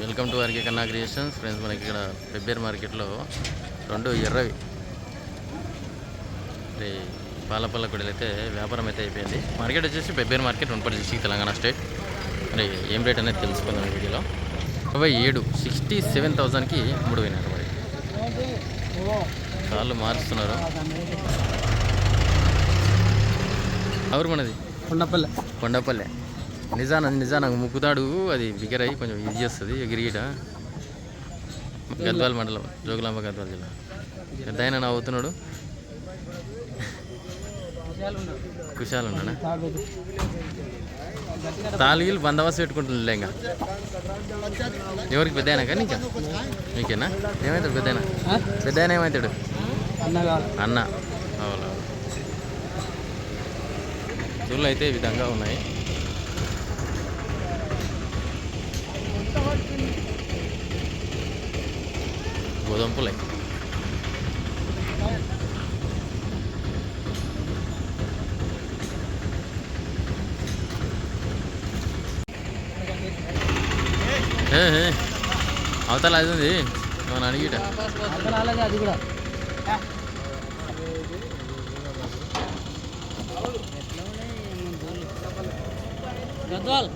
Welcome to RK Kanna creations. Friends మనకి ఇక్కడ పెబ్బేర్ మార్కెట్లో రెండు ఎర్రవి. మరి పాలపల్ల గుడిలు అయితే వ్యాపారం అయితే అయిపోయింది. మార్కెట్ వచ్చేసి పెబ్బేర్ మార్కెట్ ఉన్పల్లి డిస్టిక్ తెలంగాణ స్టేట్. మరి ఏం రేట్ అనేది తెలుసుకుందాం వీడియోలో. ఇరవై ఏడు సిక్స్టీ సెవెన్ థౌజండ్కి మూడు పోయినారు మరి కాళ్ళు మారుస్తున్నారు. ఎవరు మనది? కొండపల్లె. కొండపల్లె. నిజాన నిజాన ముక్కుతాడు అది బిగరై కొంచెం ఇది చేస్తుంది ఎగిరిగిట. గద్వాల మండలం జోగులాంబ గద్వాల జిల్లా. పెద్ద ఆయన నా అవుతున్నాడు. కుశాలు ఉన్నాడా తాళీలు బందోబస్తు పెట్టుకుంటున్నా ఇంకా. ఎవరికి పెద్ద అయినా కానీ ఇంకా మీకేనా ఏమవుతాడు పెద్ద అయినా పెద్ద ఆయన ఏమవుతాడు అన్న. అవును? చూళ్ళు అయితే ఈ విధంగా ఉన్నాయి. గోధుమ అవతల అది ఉంది. మన అడిగిట. అది కూడా గద్వాల్.